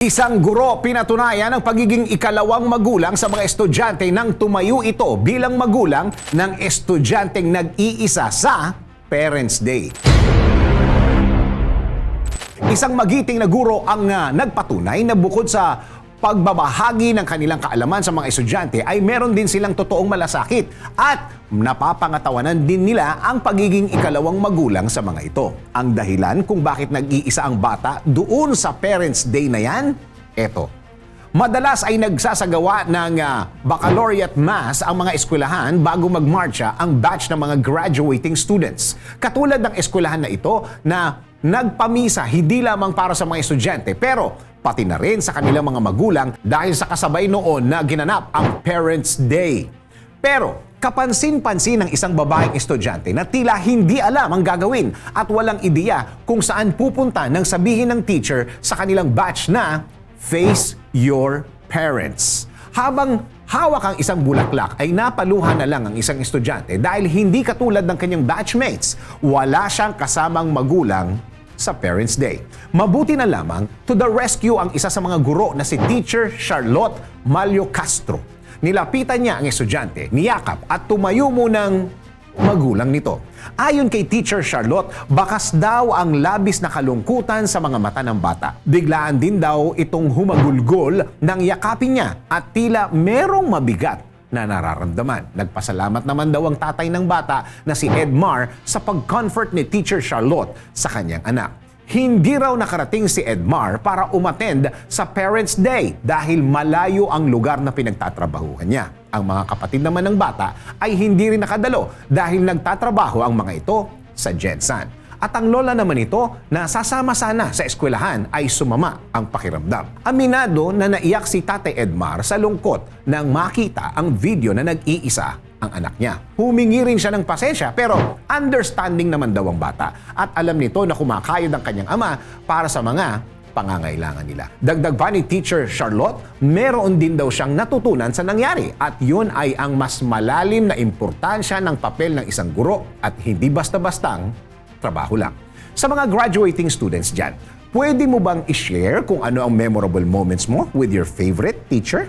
Isang guro pinatunayan ang pagiging ikalawang magulang sa mga estudyante nang tumayo ito bilang magulang ng estudyanteng nag-iisa sa Parents' Day. Isang magiting na guro ang ah, nagpatunay na bukod sa pagbabahagi ng kanilang kaalaman sa mga estudyante ay meron din silang totoong malasakit at napapangatawanan din nila ang pagiging ikalawang magulang sa mga ito. Ang dahilan kung bakit nag-iisa ang bata doon sa Parents' Day na yan, eto. Madalas ay nagsasagawa ng ah, baccalaureate mass ang mga eskwelahan bago magmarcha ang batch ng mga graduating students. Katulad ng eskwelahan na ito na nagpamisa hindi lamang para sa mga estudyante pero pati na rin sa kanilang mga magulang dahil sa kasabay noon na ginanap ang Parents' Day. Pero kapansin-pansin ng isang babaeng estudyante na tila hindi alam ang gagawin at walang ideya kung saan pupunta nang sabihin ng teacher sa kanilang batch na face your parents. Habang hawak ang isang bulaklak ay napaluhan na lang ang isang estudyante dahil hindi katulad ng kanyang batchmates, wala siyang kasamang magulang sa Parents' Day. Mabuti na lamang to the rescue ang isa sa mga guro na si Teacher Charlotte Malio Castro. Nilapitan niya ang estudyante, niyakap at tumayo munang magulang nito. Ayon kay Teacher Charlotte, bakas daw ang labis na kalungkutan sa mga mata ng bata. Biglaan din daw itong humagulgol nang yakapin niya at tila merong mabigat na nararamdaman. Nagpasalamat naman daw ang tatay ng bata na si Edmar sa pag-comfort ni Teacher Charlotte sa kanyang anak. Hindi raw nakarating si Edmar para umattend sa Parents' Day dahil malayo ang lugar na pinagtatrabahuhan niya. Ang mga kapatid naman ng bata ay hindi rin nakadalo dahil nagtatrabaho ang mga ito sa Jensan. At ang lola naman ito na sasama sana sa eskwelahan ay sumama ang pakiramdam. Aminado na naiyak si Tate Edmar sa lungkot nang makita ang video na nag-iisa ang anak niya. Humingi rin siya ng pasensya pero understanding naman daw ang bata at alam nito na kumakayod ang kanyang ama para sa mga pangangailangan nila. Dagdag pa ni Teacher Charlotte, meron din daw siyang natutunan sa nangyari at yun ay ang mas malalim na importansya ng papel ng isang guro at hindi basta-bastang trabaho lang. Sa mga graduating students dyan, pwede mo bang i-share kung ano ang memorable moments mo with your favorite teacher?